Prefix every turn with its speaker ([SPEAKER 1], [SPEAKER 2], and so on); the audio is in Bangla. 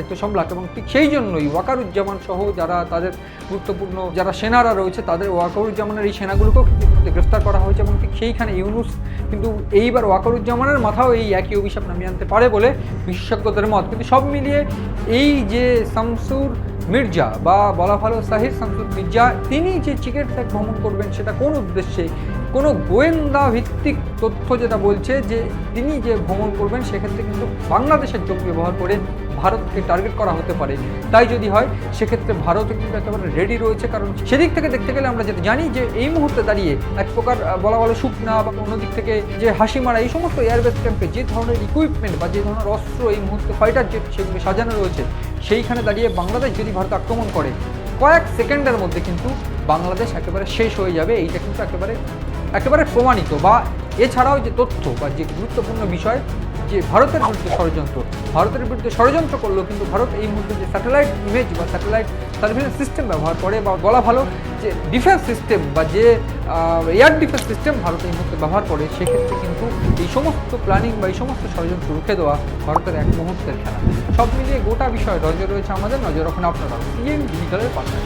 [SPEAKER 1] দায়িত্ব সামলাক এবং ঠিক সেই জন্যই ওয়াকারুজ্জামান সহ যারা তাদের গুরুত্বপূর্ণ যারা সেনারা রয়েছে, তাদের ওয়াকারুজ্জামানের এই সেনাগুলোকেও গ্রেফতার করা হয়েছে এবং ঠিক সেইখানে ইউনুস কিন্তু এইবার ওয়াকারুজ্জামানের মাথাও এই একই অভিশাপ নামিয়ে আনতে পারে বলে বিশেষজ্ঞদের মত। কিন্তু সব মিলিয়ে এই যে শামসুর মির্জা বা বলা ভালো সাহির শামসুর মির্জা, তিনি যে চিকেট ভ্রমণ করবেন সেটা কোন উদ্দেশ্যে কোনো গোয়েন্দা ভিত্তিক তথ্য যেটা বলছে যে তিনি যে ভ্রমণ করবেন, সেক্ষেত্রে কিন্তু বাংলাদেশের জমি ব্যবহার করে ভারতকে টার্গেট করা হতে পারে। তাই যদি হয়, সেক্ষেত্রে ভারতও কিন্তু একেবারে রেডি রয়েছে। কারণ সেদিক থেকে দেখতে গেলে আমরা যেটা জানি যে এই মুহূর্তে দাঁড়িয়ে এক প্রকার বলা বলো শুকনা বা অন্য দিক থেকে যে হাসি মারা, এই সমস্ত এয়ারবেস ক্যাম্পে যে ধরনের ইকুইপমেন্ট বা যে ধরনের অস্ত্র এই মুহূর্তে ফাইটার জেট সেগুলো সাজানো রয়েছে, সেইখানে দাঁড়িয়ে বাংলাদেশ যদি ভারত আক্রমণ করে, কয়েক সেকেন্ডের মধ্যে কিন্তু বাংলাদেশ একেবারে শেষ হয়ে যাবে। এইটা কিন্তু একেবারে একেবারে প্রমাণিত বা এছাড়াও যে তথ্য বা যে গুরুত্বপূর্ণ বিষয় যে ভারতের বিরুদ্ধে ষড়যন্ত্র, ভারতের বিরুদ্ধে ষড়যন্ত্র করলেও কিন্তু ভারত এই মুহূর্তে যে স্যাটেলাইট ইমেজ বা স্যাটেলাইট সার্ভিলেন্স সিস্টেম ব্যবহার করে বা বলা ভালো যে ডিফেন্স সিস্টেম বা যে এয়ার ডিফেন্স সিস্টেম ভারত এই মুহূর্তে ব্যবহার করে, সেক্ষেত্রে কিন্তু এই সমস্ত প্ল্যানিং বা এই সমস্ত ষড়যন্ত্র রুখে দেওয়া ভারতের এক মুহূর্তের খেলা। সব মিলিয়ে গোটা বিষয় নজর রয়েছে আমাদের। নজর রাখুন আপনারা। সিএম ডিজিটালের পাশে।